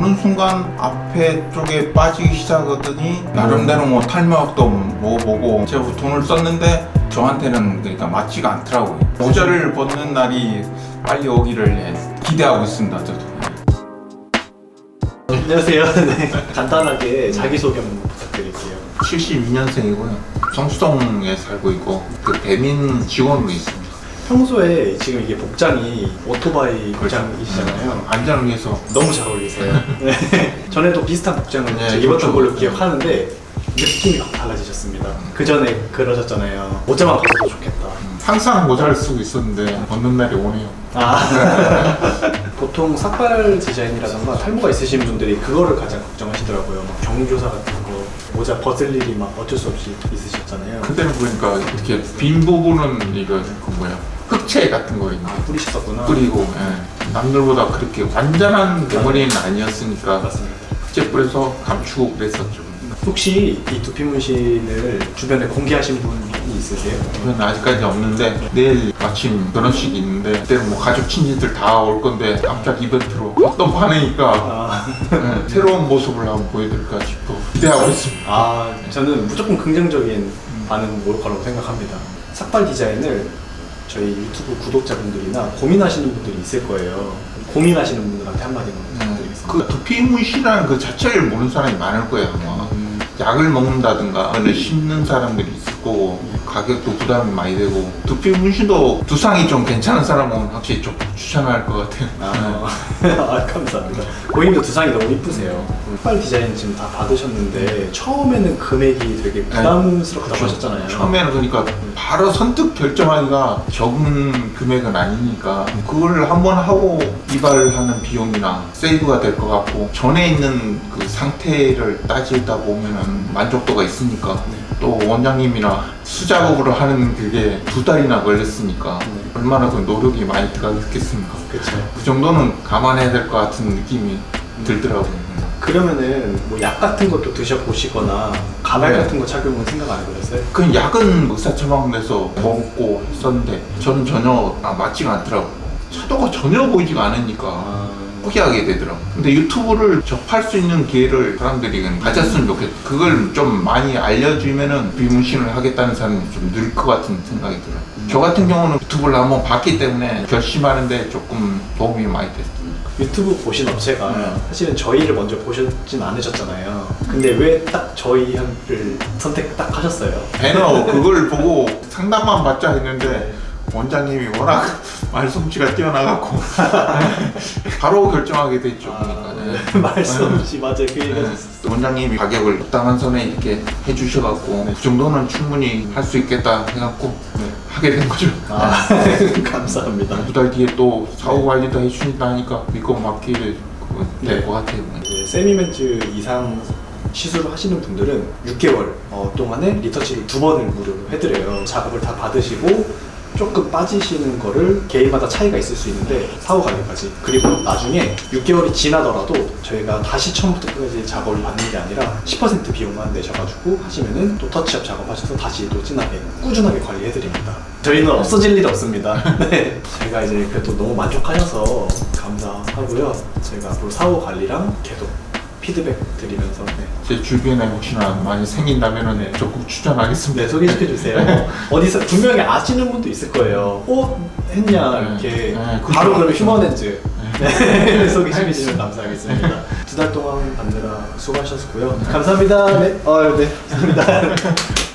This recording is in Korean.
어느 순간 앞에 쪽에 빠지기 시작하더니 나름대로 뭐 탈모약도 먹어보고 제가 돈을 썼는데 저한테는 그러니까 맞지가 않더라고요. 모자를 벗는 날이 빨리 오기를 기대하고 있습니다. 저도. 안녕하세요. 네. 간단하게 자기소개 한번 부탁드릴게요. 72년생이고요. 성수동에 살고 있고 그 배민 직원으로 있습니다. 평소에 지금 이게 복장이 오토바이 복장이시잖아요. 안전을 위해서 너무 잘 어울리세요. 네. 전에도 비슷한 복장을 네, 제가 입었던 그렇죠. 걸로 기억하는데 느낌이 확 달라지셨습니다. 그 전에 그러셨잖아요. 모자만 벗어도 좋겠다. 항상 모자를 쓰고 있었는데 벗는 날이 오네요. 아. 보통 삭발 디자인이라던가 탈모가 있으신 분들이 그거를 가장 걱정하시더라고요. 막 경조사 같은 거 모자 벗을 일이 막 어쩔 수 없이 있으셨잖아요. 그때는 보니까 이렇게 빈 부분은 이거 그 뭐야 흑채 같은 거 있는 아, 뿌리셨었구나. 뿌리고 예. 남들보다 그렇게 완전한 대머리는 아니었으니까 맞습니다. 흑채 뿌려서 감추고 그랬었죠. 혹시 이 두피 문신을 주변에 공개하신 분이 있으세요? 저는 아직까지 없는데 내일 마침 결혼식이 있는데 그때는 뭐 가족 친지들 다 올 건데 깜짝 이벤트로 어떤 반응이니까 아, 예, 새로운 모습을 한번 보여드릴까 싶어 기대하고 있습니다. 아 저는 무조건 긍정적인 반응 올 거라고 생각합니다. 삭발 디자인을 저희 유튜브 구독자분들이나 고민하시는 분들이 있을 거예요. 고민하시는 분들한테 한마디만 부탁드리겠습니다. 그 두피 문신이라는 그 자체를 모르는 사람이 많을 거예요. 아마. 음, 약을 먹는다든가 그걸 씹는 사람들이 있을 거고 가격도 부담이 많이 되고 두피 문신도 두상이 좀 괜찮은 사람은 확실히 좀 추천할 것 같아요. 아, 아, 감사합니다. 고객님도 두상이 너무 이쁘세요. 삭발 디자인 지금 다 받으셨는데 처음에는 금액이 되게 부담스럽다고 하셨잖아요. 네. 처음에는 그러니까 바로 선뜻 결정하기가 적은 금액은 아니니까 그걸 한번 하고 이발하는 비용이나 세이브가 될 것 같고 전에 있는 그 상태를 따지다 보면은 만족도가 있으니까 네. 또 원장님이나 수작업으로 하는 그게 두 달이나 걸렸으니까 네. 얼마나 더 노력이 많이 들어갔겠습니까? 그렇죠. 그 정도는 감안해야 될 것 같은 느낌이 들더라고요. 그러면은 뭐 약 같은 것도 드셔보시거나 가발 네. 같은 거 착용은 생각 안 해보셨어요? 그 약은 의사 처방에서 먹고 했었는데 저는 전혀 아, 맞지가 않더라고요. 차도가 전혀 보이지가 않으니까 아, 포기하게 되더라고요. 근데 유튜브를 접할 수 있는 기회를 사람들이 가졌으면 좋겠다. 그걸 좀 많이 알려주면은 비문신을 하겠다는 사람이 좀 늘 것 같은 생각이 들어요. 저 같은 경우는 유튜브를 한번 봤기 때문에 결심하는데 조금 도움이 많이 됐습니다. 유튜브 보신 업체가 네. 사실은 저희를 먼저 보셨진 않으셨잖아요. 근데 왜 딱 저희를 선택 딱 하셨어요? 배너 그걸 보고 상담만 받자 했는데 원장님이 워낙 말솜씨가 뛰어나갖고 바로 결정하게 됐죠. 그러니까. 네. 말씀없이 맞아요. 그 얘기가 네. 원장님이 가격을 적당한 선에 이렇게 해주셔갖고 네. 그 정도는 충분히 할 수 있겠다 해갖고 네. 하게 된 거죠. 아, 감사합니다. 두 달 뒤에 또 사후 관리도 해주신다 하니까 믿고 맡기게 네. 될것 같아요. 이제 세미멘트 이상 시술을 하시는 분들은 6개월 어, 동안에 리터치를 두 번을 무료로 해드려요. 작업을 다 받으시고 조금 빠지시는 거를 개인마다 차이가 있을 수 있는데 사후 관리까지 그리고 나중에 6개월이 지나더라도 저희가 다시 처음부터 끝까지 작업을 받는 게 아니라 10% 비용만 내셔가지고 하시면은 또 터치업 작업하셔서 다시 또 진하게 꾸준하게 관리해드립니다. 저희는 없어질 일 없습니다. 네. 제가 이제 그래도 너무 만족하셔서 감사하고요. 제가 앞으로 사후 관리랑 계속 피드백 드리면서 네. 제 주변에 혹시나 많이 생긴다면은 네. 적극 추천하겠습니다. 네, 소개시켜 주세요. 어디서 분명히 아시는 분도 있을 거예요. 어 했냐 네. 이렇게 네, 그렇죠. 바로 그러면 휴먼엔즈 네. 소개시켜 주시면 감사하겠습니다. 두 달 동안 받느라 수고하셨고요. 감사합니다. 네, 어, 네, 감사합니다.